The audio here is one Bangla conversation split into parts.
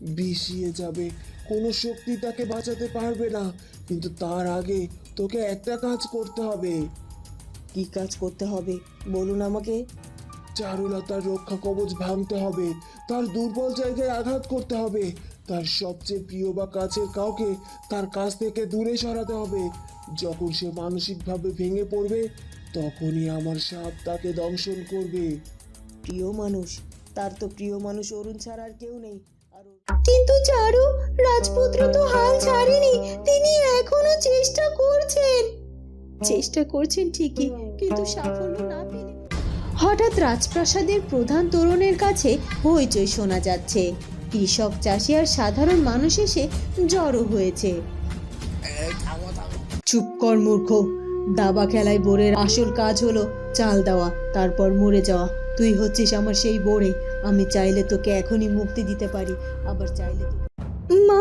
বিষিয়ে যাবে। কোনো শক্তি তাকে বাঁচাতে পারবে না। কিন্তু তার আগে তোকে একটা কাজ করতে হবে। কি কাজ করতে হবে? বলুন আমাকে। চারুলতার রক্ষা কবচ ভাঙতে হবে। তার দুর্বল জায়গায় আঘাত করতে হবে। তার সবচেয়ে প্রিয় বা কাছের কাউকে তার কাছ থেকে দূরে সরাতে হবে। যখন সে মানসিকভাবে ভেঙে পড়বে তখনই আমার সাপ তাকে দংশন করবে। প্রিয় মানুষ তার তো প্রিয় মানুষ অরুণ ছাড়া আর কেউ নেই। কিন্তু চারু, রাজপুত্র তো হাল ছাড়েনি, তিনি এখনও চেষ্টা করছেন। চেষ্টা করছেন ঠিকই, কিন্তু সাফল্য না পেলে। হঠাৎ রাজপ্রাসাদের প্রধান কাছে হইচই শোনা যাচ্ছে। কৃষক চাষি আর সাধারণ মানুষ এসে জড়ো হয়েছে। চুপ কর মূর্খ, দাবা খেলায় বোরের আসল কাজ হলো চাল দেওয়া, তারপর মরে যাওয়া। তুই হচ্ছিস আমার সেই বোরে আমি চাইলে তোকে এখনই মুক্তি দিতে পারি আবার চাইলে মা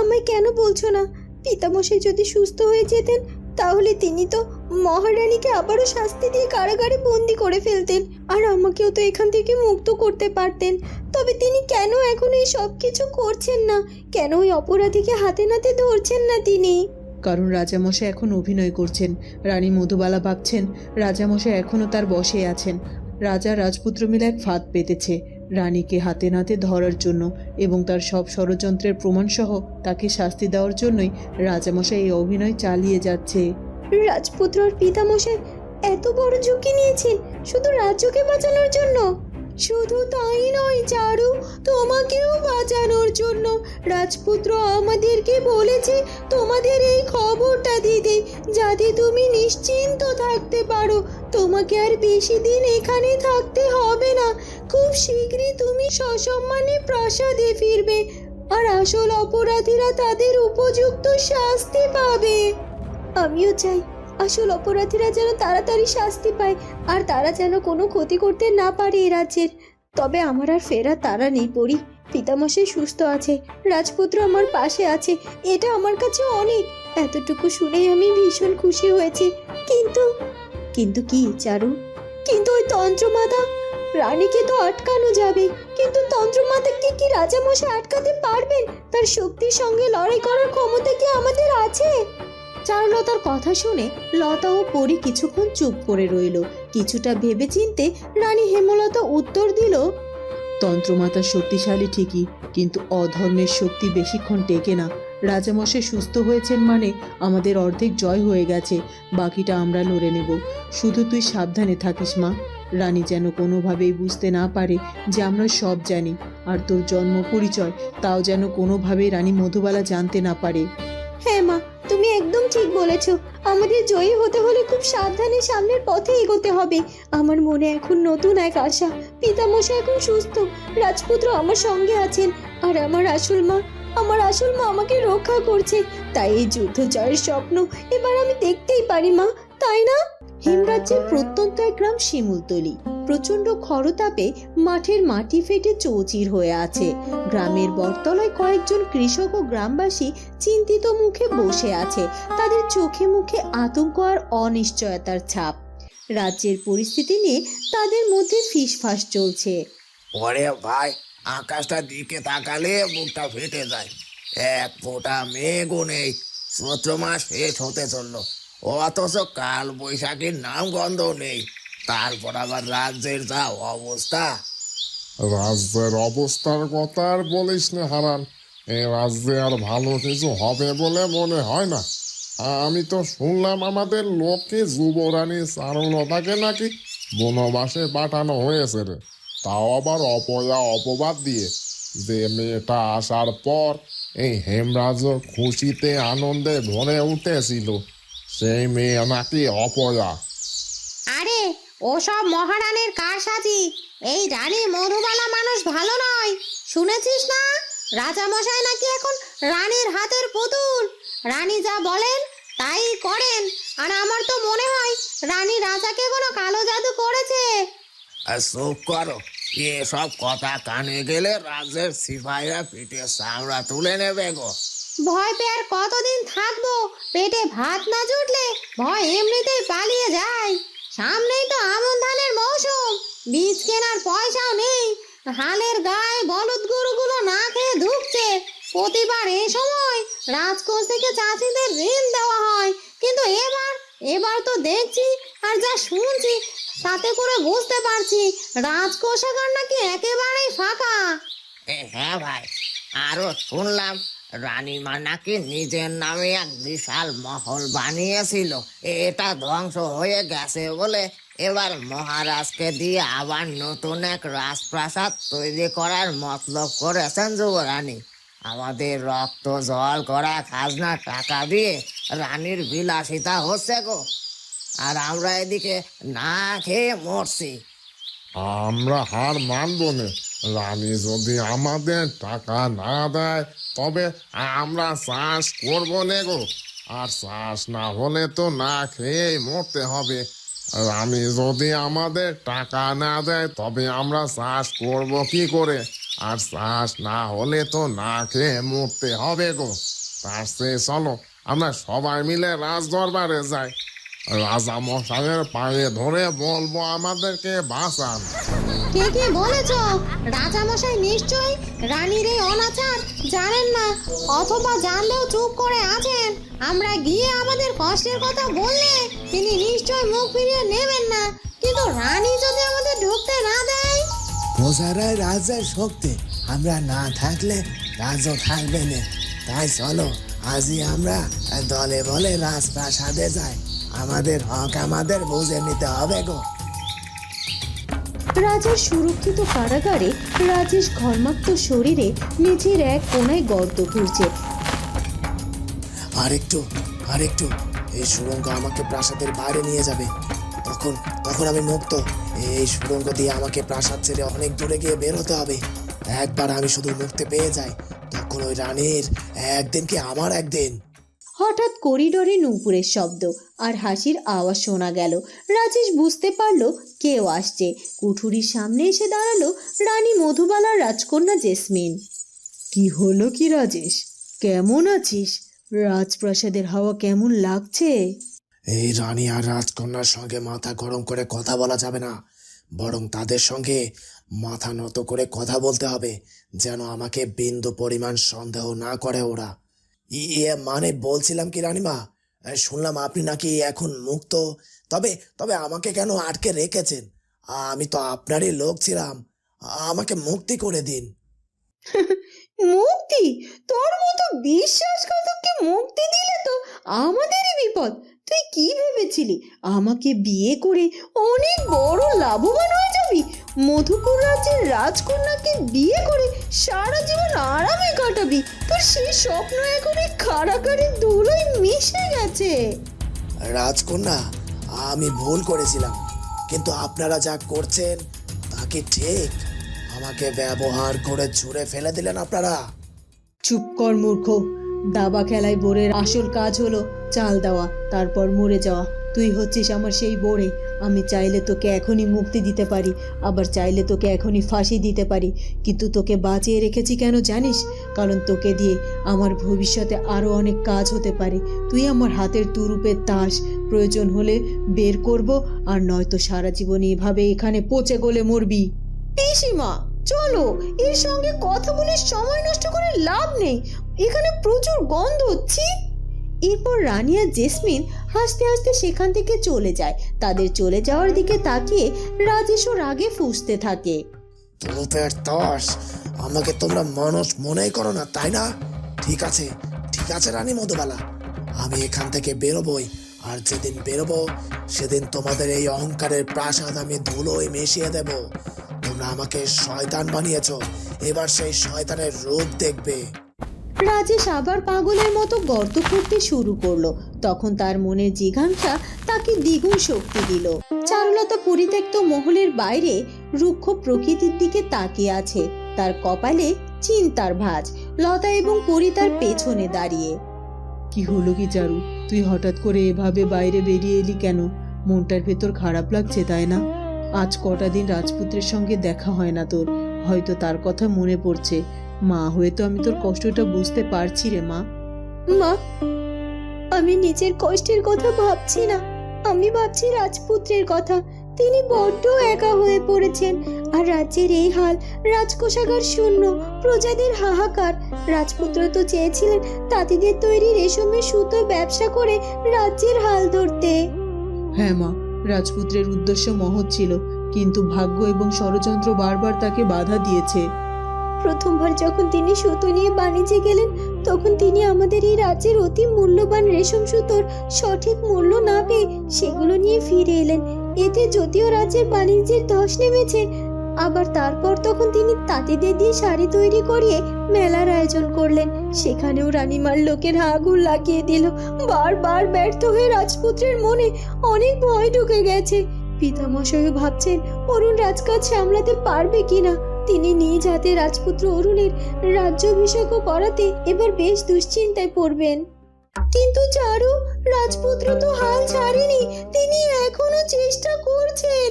আমায় কেন বলছো না? পিতামশাই যদি সুস্থ হয়ে যেতেন তাহলে তিনি তো মহারানীকে আবারও শাস্তি দিয়ে কারাগারে বন্দি করে ফেলতেন আর আমাকেও তো এখান থেকে মুক্ত করতে পারতেন। তবে তিনি কেন এখন এই সব কিছু করছেন না? কেন ওই অপরাধীকে হাতে নাতে ধরছেন না তিনি? কারণ রাজামশাই এখন অভিনয় করছেন। রানী মধুবালা ভাবছেন রাজামশাই এখনও তার বসে আছেন। রাজা রাজপুত্র মিলে এক ফাঁদ পেতেছে। রানীকে হাতে নাতে ধরার জন্য এবং তার সব ষড়যন্ত্রের প্রমাণসহ তাকে শাস্তি দেওয়ার জন্যই রাজামশাই এই অভিনয় চালিয়ে যাচ্ছে। রাজপুত্র আর পিতামশাই এত বড় ঝুঁকি নিয়েছেন শুধু রাজ্যকে বাঁচানোর জন্য? শুধু তাই নয়, চারু, তোমাকেও বাঁচানোর জন্য। রাজপুত্র আমাদেরকে বলেছে তোমাদের এই খবরটা দিতে, যাতে তুমি নিশ্চিন্ত থাকতে পারো। তোমাকে আর বেশি দিন এখানে থাকতে হবে না। খুব শীঘ্রই তুমি সসম্মানে প্রাসাদে ফিরবে আর আসল অপরাধীরা তাদের উপযুক্ত শাস্তি পাবে। আমিও চাই আসল অপরাধীরা যেন তাড়াতাড়ি শাস্তি পায় আর তারা যেন কোনো ক্ষতি করতে না পারে এ রাজ্যের। তবে আমার আর ফেরা তারা নেই পড়ি পিতামশাই সুস্থ আছে, রাজপুত্র আমার পাশে আছে, এটা আমার কাছে অনেক। এতটুকু শুনেই আমি ভীষণ খুশি হয়েছি। কিন্তু কিন্তু কি, চারু? কিন্তু ওই তন্ত্রমাতা রানীকে তো আটকানো যাবে। কিন্তু তন্ত্রমাতাকে কি রাজামশাই আটকাতে পারবেন? তার শক্তির সঙ্গে লড়াই করার ক্ষমতা কি আমাদের আছে? চারুলতার কথা শুনে লতা ও পরি কিছুক্ষণ চুপ করে রইল। কিছুটা ভেবে চিনতে রানী হেমলতা উত্তর দিল, তন্ত্রমাতা শক্তিশালী ঠিকই, কিন্তু অধর্মের শক্তি বেশিক্ষণ টেকে না। রাজামশাই সুস্থ হয়েছেন মানে আমাদের অর্ধেক জয় হয়ে গেছে, বাকিটা আমরা লড়ে নেব। শুধু তুই সাবধানে থাকিস মা। রানী যেন কোনোভাবেই বুঝতে না পারে যে আমরা সব জানি, আর তোর জন্ম পরিচয় তাও যেন কোনোভাবেই রানী মধুবালা জানতে না পারে। হ্যাঁ মা, তুমি একদম ঠিক বলেছ। আমাদের জয়ী হতে হলে খুব সাবধানে সামনের পথে এগোতে হবে। আমার মনে এখন নতুন এক আশা। পিতামশাই এখন সুস্থ। রাজপুত্র আমার সঙ্গে আছেন, আর আমার আসল মা আমার আসল মা আমাকে রক্ষা করছে। তাই এই যুদ্ধ জয়ের স্বপ্ন এবার আমি দেখতেই পারি মা, তাই না? হিমরাজ্যের প্রত্যন্ত এক গ্রাম শিমুলতলি। প্রচণ্ড খরতাপে মাঠের মাটি ফেটে চৌচির হয়ে আছে। গ্রামের বটতলায় কয়েকজন কৃষক ও গ্রামবাসী চিন্তিত মুখে বসে আছে। তাদের চোখে মুখে আতঙ্ক আর অনিশ্চয়তার ছাপ। রাজ্যের পরিস্থিতি নিয়ে তাদের মধ্যে ফিসফাস চলছে। ওরে ভাই আকাশটার দিকে তাকালে বুকটা ফেটে যায়। এক ফোঁটা মেঘও নেই। চৈত্র মাস শেষ হতে চলল। অথচ কাল বৈশাখীর নাম গন্ধ নেই। তারপর আবার রাজ্যের যা অবস্থা। রাজ্যের অবস্থার কথা আর বলিস না হারান। এ রাজ্যে আর ভালো কিছু হবে বলে মনে হয় না। আমি তো শুনলাম আমাদের লোককে যুবরানী চারুলতাকে নাকি বনবাসে পাঠানো হয়েছে রে। তাও আবার অপয়া অপবাদ দিয়ে যে মেয়েটা আসার পর এই হেমরাজ খুশিতে আনন্দে ভরে উঠেছিল। সেই মেয়ে নাকি অপয়া। আরে, ওসব মহারানীর কারসাজি, এই রানী মধুবালা মানুষ ভালো নয়। শুনেছিস না? রাজামশাই নাকি এখন রানীর হাতের পুতুল। রানী যা বলেন, তাই করেন। আর আমার তো মনে হয় রানী রাজাকে কোনো কালো জাদু করেছে। চুপ করো। এসব কথা কানে গেলে রাজ্যের সিপাহীরা তুলে নেবে গো। ভয় পেয়ে আর কতদিন থাকব? পেটে ভাত না জুটলে ভয় এমনিতেই পালিয়ে যায়। সামনেই তো আমন ধানের মৌসুম, বীজ কেনার পয়সাও নেই। হালের গায়ে বলদ গরুগুলো না খেয়ে ধুকছে। প্রতিবার এই সময় রাজকোষ থেকে চাষিদের ঋণ দেওয়া হয়। কিন্তু এবার এবার তো দেখছি আর যা শুনছি তাতে করে বুঝতে পারছি রাজকোষাগার নাকি একেবারেই ফাঁকা। হ্যাঁ ভাই, আরও শুনলাম রানীমা নাকি নিজের নামে এক বিশাল মহল বানিয়েছিল। এটা ধ্বংস হয়ে গেছে বলে এবার মহারাজকে দিয়ে আবার নতুন এক রাজপ্রাসাদ তৈরি করার মতলব করেছেন যুবরানী। আমাদের রক্ত জল করা খাজনা টাকা দিয়ে রানীর বিলাসিতা হচ্ছে গো। আর আমরা এদিকে না খেয়ে মরছি। আমরা হার মানব না। রানী যদি আমাদের টাকা না দেয়, তবে আমরা চাষ করব নে গো। আর চাষ না হলে তো না খেয়েই মরতে হবে। রানী যদি আমাদের টাকা না দেয়, তবে আমরা চাষ করব কি করে? আর চাষ না হলে তো না খেয়ে মরতে হবে গো। তার চেয়ে চলো, আমরা সবাই মিলে রাজ দরবারে যাই। রাজা মশাইয়ের পায়ে ধরে বলব আমাদেরকে বাঁচান। কে কে বলেছ? রাজামশাই নিশ্চয় রানীর এই অনাচার জানেন না অথবা জানলেও চুপ করে আছেন। আমরা গিয়ে আমাদের কষ্টের কথা বললে তিনি নিশ্চয় মুখ ফিরিয়ে নেবেন না। কিন্তু রানী যদি আমাদের ঢুকতে না দেয়? প্রজারাই রাজ্যের শক্তি। আমরা না থাকলে রাজ্য থাকবে না। তাই চলো আজই আমরা দলে বলে রাজপ্রাসাদে যাই। আমাদের হক আমাদের বুঝে নিতে হবে গো। রাজার সুরক্ষিত কারাগারে রাজেশ ঘর্মাক্ত শরীরে নিজের এক কোনায় গর্ত খুঁড়ছে আর একটু আর একটু এই সুড়ঙ্গ আমাকে প্রাসাদের বাইরে নিয়ে যাবে। তখন তখন আমি মুক্ত। এই সুড়ঙ্গ দিয়ে আমাকে প্রাসাদ ছেড়ে অনেক দূরে গিয়ে বেরোতে হবে। একবার আমি শুধু মুক্তি পেয়ে যাই তখন ওই রানীর একদিন কি আমার একদিন? হঠাৎ করিডোরে নূপুরের শব্দ আর হাসির আওয়াজ শোনা গেল। রাজেশ বুঝতে পারল কেউ আসছে। কুঠুরির সামনে এসে দাঁড়াল রানী মধুবালার রাজকন্যা জেসমিন। কি হলো কি রাজেশ? কেমন আছিস? রাজপ্রাসাদের হাওয়া কেমন লাগছে? এই রানী আর রাজকন্যার সঙ্গে মাথা গরম করে কথা বলা যাবে না। বরং তাদের সঙ্গে মাথা নত করে কথা বলতে হবে যেন আমাকে বিন্দু পরিমাণ সন্দেহ না করে ওরা। ইয়ে মানে বলছিলাম কি রানীমা? শুনলাম আপনি নাকি এখন মুক্ত। তবে তবে আমাকে কেন আটকে রেখেছেন? আমি তো আপনারই লোক ছিলাম। আমাকে মুক্তি করে দিন। মুক্তি? তোর মতো বিশ্বাসঘাতককে মুক্তি দিলে তো আমাদেরই বিপদ। তুই কি ভেবেছিলি? আমাকে বিয়ে করে অনেক বড় লাভবান হয়ে যাবি মধুপুর রাজ্যের রাজকন্যাকে বিয়ে করে সারা জীবন আরামে কাটাবি। তোর সেই স্বপ্ন এখন এই কারাগারের ধুলোয় মিশে গেছে। রাজকন্যা আমি ভুল করেছিলাম। কিন্তু আপনারা যা করছেন তা কি ঠিক আমাকে ব্যবহার করে ছুঁড়ে ফেলে দিলেন আপনারা। চুপ কর মূর্খ। দাবা খেলায় বোরের আসল কাজ হলো চাল দেওয়া তারপর মরে যাওয়া। তুই হচ্ছিস আমার সেই বোরে। আমি চাইলে তোকে এখনই মুক্তি দিতে পারি, আবার চাইলে তোকে এখনই ফাঁসি দিতে পারি। কিন্তু তোকে বাঁচিয়ে রেখেছি কেন জানিস? কারণ তোকে দিয়ে আমার ভবিষ্যতে আরও অনেক কাজ হতে পারে। তুই আমার হাতের তুরুপের তাস। প্রয়োজন হলে বের করব, আর নয়তো সারা জীবন এভাবে এখানে পচে গলে মরবি। পিসিমা, চলো, এর সঙ্গে কথা বলে সময় নষ্ট করে লাভ নেই। এখানে প্রচুর গন্ধ হচ্ছে এরপর রানী আর জেসমিন হাসতে হাসতে সেখান থেকে চলে যায়। তাদের চলে যাওয়ার দিকে তাকিয়ে রাজেশও রাগে ফুঁসতে থাকে। তুরুপের তস আমাকে তোমরা মানুষ মনেই করো না, তাই না? ঠিক আছে ঠিক আছে রানী মধুবালা। আমি এখান থেকে বেরোবই, আর যেদিন বেরোবো, সেদিন তোমাদের এই অহংকারের প্রাসাদ আমি ধুলোয় মিশিয়ে দেব। তোমরা আমাকে শয়তান বানিয়েছ, এবার সেই শয়তানের রূপ দেখবে। রাজেশ আবার পাগলের মতো গর্ত করতে শুরু করল। তখন তার মনের জিঘাংসা তাকে দ্বিগুণ শক্তি দিল। চারুলতা পরিত্যক্ত মহলের বাইরে রুক্ষ প্রকৃতির দিকে তাকিয়ে আছে। তার কপালে চিন্তার ভাঁজ, লতা এবং পরি তার পেছনে দাঁড়িয়ে। কি হলো কি চারু? তুই হঠাৎ করে এভাবে বাইরে বেরিয়ে এলি কেন? মনটার ভেতর খারাপ লাগছে, তাই না? আজ কটা দিন রাজপুত্রের সঙ্গে দেখা হয় না তোর। হয়তো তার কথা মনে পড়ছে। মা হয়ে তো আমি তোর কষ্টটা বুঝতে পারছি রে মা। মা আমি নিজের কষ্টের কথা ভাবছি না। আমি ভাবছি রাজপুত্রের কথা। তিনি বড্ড একা হয়ে পড়েছেন। আর রাজ্যের এই হাল রাজকোষাগার শূন্য প্রজাদের হাহাকার। রাজপুত্র তো চেয়েছিলেন তাঁতিদের তৈরি রেশমের সুতো ব্যবসা করে রাজ্যের হাল ধরতে। হ্যাঁ মা রাজপুত্রের উদ্দেশ্য মহৎ ছিল। কিন্তু ভাগ্য এবং ষড়যন্ত্র বারবার তাকে বাধা দিয়েছে। প্রথমবার যখন তিনি সুতো নিয়ে বাণিজ্যে গেলেন, তখন তিনি আমাদের এই রাজ্যের অতি মূল্যবান রেশম সুতোর সঠিক মূল্য না পেয়ে সেগুলো নিয়ে ফিরে এলেন। এতে যদিও রাজ্যের বাণিজ্যের ধস নেমেছে, আবার তারপর তখন তিনি তাঁতিদের দিয়ে শাড়ি তৈরি করিয়ে মেলার আয়োজন করলেন। সেখানেও রানীমার লোকের আগুন লাগিয়ে দিল। বারবার ব্যর্থ হয়ে রাজপুত্রের মনে অনেক ভয় ঢুকে গেছে। পিতামশাইও ভাবছেন, অরুণ রাজকাজ সামলাতে পারবে কিনা? তিনি নিজ হাতে রাজপুত্র অরুণের রাজ্যাভিষেকও করাতে এবার বেশ দুশ্চিন্তায় পড়বেন। কিন্তু চারু, রাজপুত্র তো হাল ছাড়েনি, তিনি এখনও চেষ্টা করছেন।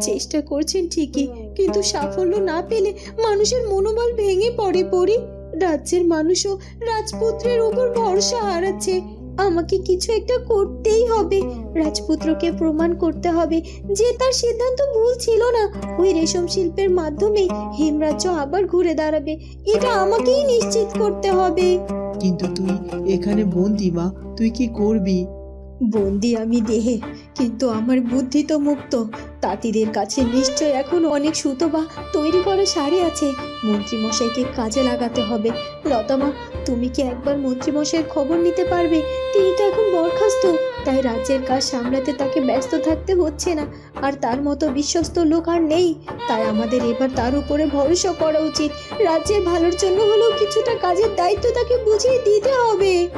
চেষ্টা করছেন ঠিকই, কিন্তু সাফল্য না পেলে মানুষের মনোবল ভেঙে পড়ে পড়ি। রাজ্যের মানুষও রাজপুত্রের উপর ভরসা হারাচ্ছে। আমাকে কিছু একটা করতেই হবে। রাজপুত্রকে প্রমাণ করতে হবে যে তার সিদ্ধান্ত ভুল ছিল না। ওই রেশম শিল্পের মাধ্যমে হেমরাজ্য আবার ঘুরে দাঁড়াবে। এটা আমাকেই নিশ্চিত করতে হবে। কিন্তু তুই এখানে বন্দি মা, তুই কি করবি? বন্দি আমি দেহে, কিন্তু আমার বুদ্ধি তো মুক্ত। তাঁতিদের কাছে নিশ্চয় এখন অনেক সুতো বা তৈরি করা শাড়ি আছে। মন্ত্রীমশাইকে কাজে লাগাতে হবে। লতামা, তুমি কি একবার মন্ত্রীমশাইয়ের খবর নিতে পারবে? তিনি তো এখন বরখাস্ত। তাই রাজ্যের কাজ সামলাতে তাকে ব্যস্ত থাকতে হচ্ছে না। আর তার মতো বিশ্বস্ত লোক আর নেই। তাই আমাদের এবার তার উপরে ভরসা করা উচিত। রাজ্যের ভালোর জন্য হলেও কিছুটা কাজের দায়িত্ব তাকে বুঝিয়ে দিতে হবে।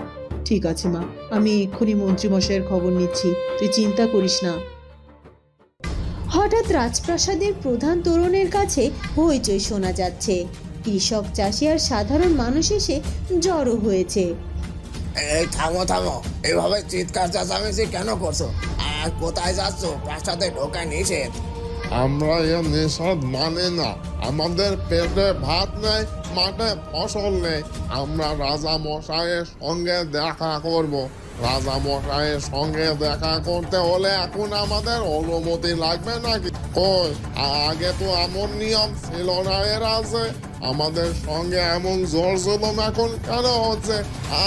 ঠিক আছে মা। আমি এক্ষুনি মন্ত্রীমশাইয়ের খবর নিচ্ছি। তুই চিন্তা করিস না। হঠাৎ রাজপ্রাসাদের প্রধান তোরণের কাছে হইচই শোনা যাচ্ছে। কৃষক চাষি আর সাধারণ মানুষ এসে জড়ো হয়েছে। এই থামো থামো। এভাবে চিৎকার চেঁচামেচি কেন করছ? আর কোথায় যাচ্ছ? প্রাসাদে ঢোকা নিষেধ। আমরা এ নেশাদ মানে না। আমাদের পেটে ভাত নেই, মাঠে ফসল নেই। আমরা রাজা মশাইয়ের সঙ্গে দেখা করব। রাজা মশাইয়ের সঙ্গে দেখা করতে হলে এখন আমাদের অনুমতি লাগবে নাকি? কই, আগে তো এমন নিয়ম ছিল না এর আছে আমাদের সঙ্গে এমন জোর জুলুম এখন কেন হচ্ছে?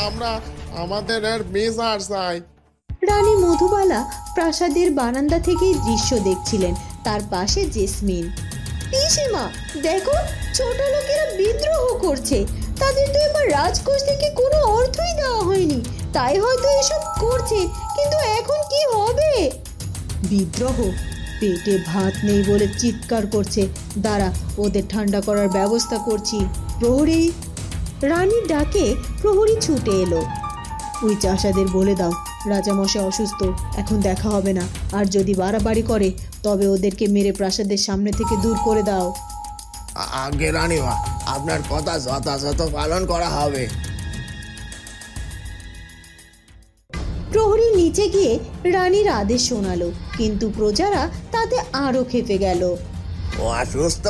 আমরা আমাদের এর বিচার চাই। রানী মধুবালা প্রাসাদের বারান্দা থেকেই দৃশ্য দেখছিলেন। তার পাশে জেসমিন। পিসিমা দেখো, ছোট লোকেরা বিদ্রোহ করছে। তাদের তো এবার রাজকোষ থেকে কোনো অর্থই দেওয়া হয়নি। তাই হয়তো এসব করছে, কিন্তু এখন কি হবে? বিদ্রোহ? পেটে ভাত নেই বলে চিৎকার করছে। দাঁড়া, ওদের ঠান্ডা করার ব্যবস্থা করছি। প্রহরী? রানীর ডাকে প্রহরী ছুটে এলো। ওই চাষাদের বলে দাও, রাজামশাই অসুস্থ, এখন দেখা হবে না। আর যদি বাড়াবাড়ি করে তবে ওদেরকে মেরে প্রাসাদের সামনে থেকে দূর করে দাও। আগে রানীমা আপনার কথা যথাযথ পালন করা হবে। প্রহরী নিচে গিয়ে রানীর আদেশ শোনালো কিন্তু প্রজারা তাতে আরও খেপে গেল। ও অসুস্থ?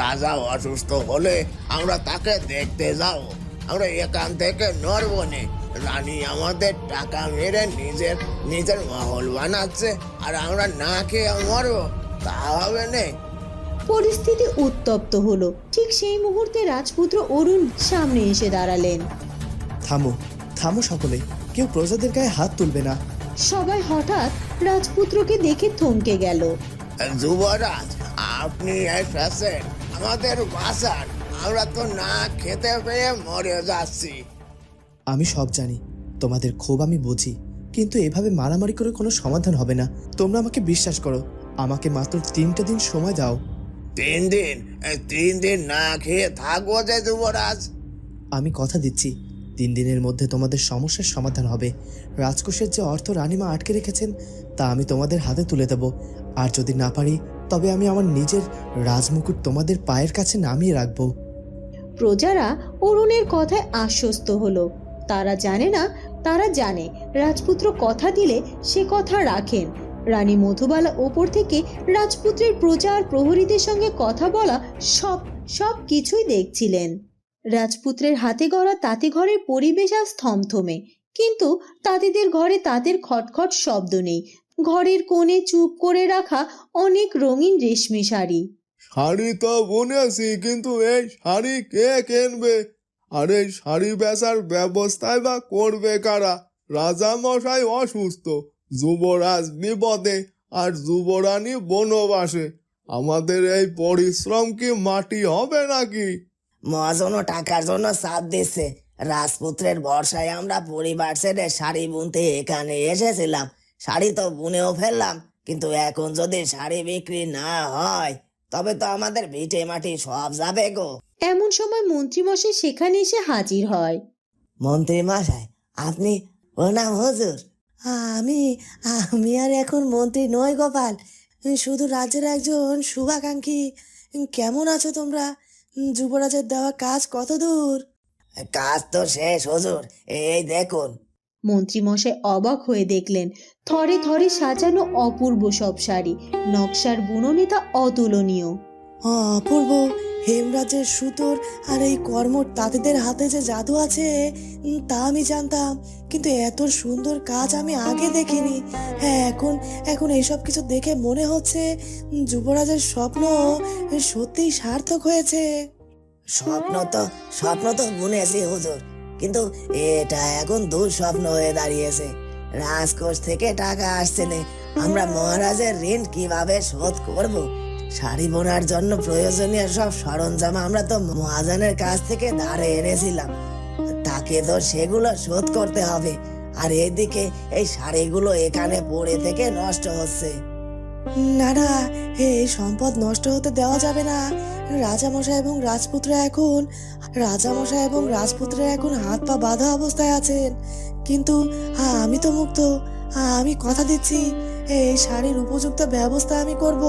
রাজা অসুস্থ হলে আমরা তাকে দেখতে যাব আমরা এখান থেকে নড়বো নে। রানী আমাদের টাকা মেরে নিজের নিজের মহল বানাচ্ছে আর আমরা না খেয়ে মরবো তা হবে নে। পরিস্থিতি উত্তপ্ত হলো। ঠিক সেই মুহূর্তে রাজপুত্র অরুণ সামনে এসে দাঁড়ালেন। থামো থামো সকলে কেউ প্রজাদের গায়ে হাত তুলবে না। সবাই হঠাৎ রাজপুত্রকে দেখে থমকে গেল। যুবরাজ আপনি এসেছেন আমাদের বাসার আমরা তো না খেতে পেয়ে মরে যাচ্ছি। আমি সব জানি। তোমাদের ক্ষোভ আমি বুঝি কিন্তু এভাবে মারামারি করে কোনো সমাধান হবে না। তোমরা আমাকে বিশ্বাস করো আমাকে মাত্র তিনটে দিন সময় দাও। তিন দিন? তিন দিন না খেয়ে থাকব যে যুবরাজ। আমি কথা দিচ্ছি তিন দিনের মধ্যে তোমাদের সমস্যার সমাধান হবে। রাজকোষের যে অর্থ রানিমা আটকে রেখেছেন তা আমি তোমাদের হাতে তুলে দেব। আর যদি না পারি তবে আমি আমার নিজের রাজমুকুট তোমাদের পায়ের কাছে নামিয়ে রাখব। প্রজারা অরুণের কথায় আশ্বস্ত হলো। তারা জানে না, তারা জানে। রাজপুত্র কথা দিলে সে কথা রাখেন। রানী মধুবালা ওপর থেকে রাজপুত্রের প্রজা আর প্রহরীদের সঙ্গে কথা বলা সব সব কিছুই দেখছিলেন। রাজপুত্রের হাতে গড়া তাঁতি ঘরের পরিবেশ আজ থমথমে। কিন্তু তাঁতিদের ঘরে তাদের খটখট শব্দ নেই। ঘরের কোণে চুপ করে রাখা অনেক রঙিন রেশমি শাড়ি। শাড়ি তো বুনেছি, কিন্তু এই শাড়ি কে কিনবে? আর এই শাড়ি বেচার ব্যবস্থাই বা করবে কারা? রাজা মশাই অসুস্থ, যুবরাজ বিপদে আর যুবরানী বনবাসে। আমাদের এই পরিশ্রম কি মাটি হবে নাকি? মহাজন টাকার জন্য চাপ দিচ্ছে। রাজপুত্রের ভরসায় আমরা পরিবার ছেড়ে শাড়ি বুনতে এখানে এসেছিলাম। শাড়ি তো বুনেও ফেললাম, কিন্তু এখন যদি শাড়ি বিক্রি না হয়, তবে তো আমাদের ভিটে মাটি সব যাবে গো। এমন সময় মন্ত্রীমশাই সেখানে এসে হাজির হয়। মন্ত্রী মশাই আপনি প্রণাম হুজুর। আমি আমি আর এখন মন্ত্রী নই গোপাল। শুধু রাজ্যের একজন শুভাকাঙ্ক্ষী। কেমন আছো তোমরা? যুবরাজের দেওয়া কাজ কত দূর? কাজ তো শেষ হজুর এই দেখুন। মন্ত্রীমশাই অবাক হয়ে দেখলেন থরে থরে সাজানো অপূর্ব সব শাড়ি। নকশার বুননে তা অতুলনীয়। অপূর্ব। হেমরাজের সুতোর আর এই কর্মর তাঁতিদের হাতে যে জাদু আছে তা আমি জানতাম। কিন্তু এত সুন্দর কাজ আমি আগে দেখিনি। হ্যাঁ এখন এখন এইসব কিছু দেখে মনে হচ্ছে যুবরাজের স্বপ্ন সত্যিই সার্থক হয়েছে। স্বপ্ন তো স্বপ্ন তো বুনেছি হুজুর। কিন্তু এটা এখন দুঃস্বপ্ন হয়ে দাঁড়িয়েছে। রাজকোষ থেকে টাকা আসছে না। আমরা মহারাজের ঋণ কীভাবে শোধ করব? শাড়ি বোনার জন্য প্রয়োজনীয় সব সরঞ্জাম আমরা তো মহাজনের কাছ থেকে ধারে এনেছিলাম। তাকে তো সেগুলো শোধ করতে হবে। আর এদিকে এই শাড়িগুলো এখানে পড়ে থেকে নষ্ট হচ্ছে। না না সম্পদ নষ্ট হতে দেওয়া যাবে না। রাজামশাই এবং রাজপুত্র এখন, রাজামশাই এবং রাজপুত্রের এখন হাত পা বাঁধা অবস্থায় আছেন। কিন্তু আমি তো মুক্ত, আমি কথা দিচ্ছি, এই শাড়ির উপযুক্ত ব্যবস্থা আমি করব।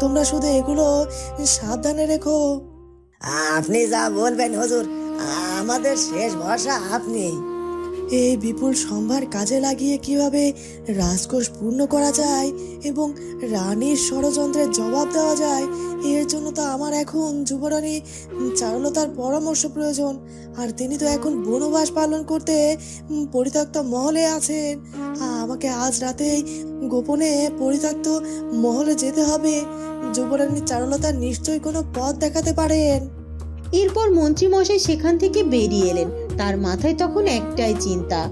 তোমরা শুধু এগুলো সাবধানে রেখো। আপনি যা বলবেন হুজুর আমাদের শেষ ভরসা আপনি। এই বিপুল সম্ভার কাজে লাগিয়ে কীভাবে রাজকোষ পূর্ণ করা যায় এবং রানীর ষড়যন্ত্রের জবাব দেওয়া যায় এর জন্য তো আমার এখন যুবরানী চারুলতার পরামর্শ প্রয়োজন। আর তিনি তো এখন বনবাস পালন করতে পরিত্যক্ত মহলে আছেন। আমাকে আজ রাতেই গোপনে পরিত্যক্ত মহলে যেতে হবে। যুবরানী চারুলতা নিশ্চয়ই কোনো পথ দেখাতে পারেন। এরপর মন্ত্রীমশাই সেখান থেকে বেরিয়ে এলেন। তার মাথায় তখন একটাই চিন্তা।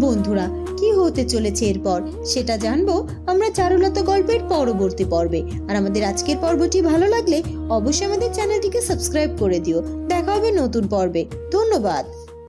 বন্ধুরা, কি হতে চলেছে এরপর? সেটা জানব আমরা চারুলতা গল্পের পরবর্তী পর্বে। আর আমাদের আজকের পর্বটি ভালো লাগলে অবশ্যই আমাদের চ্যানেলটিকে সাবস্ক্রাইব করে দিও। দেখা হবে নতুন পর্বে। ধন্যবাদ।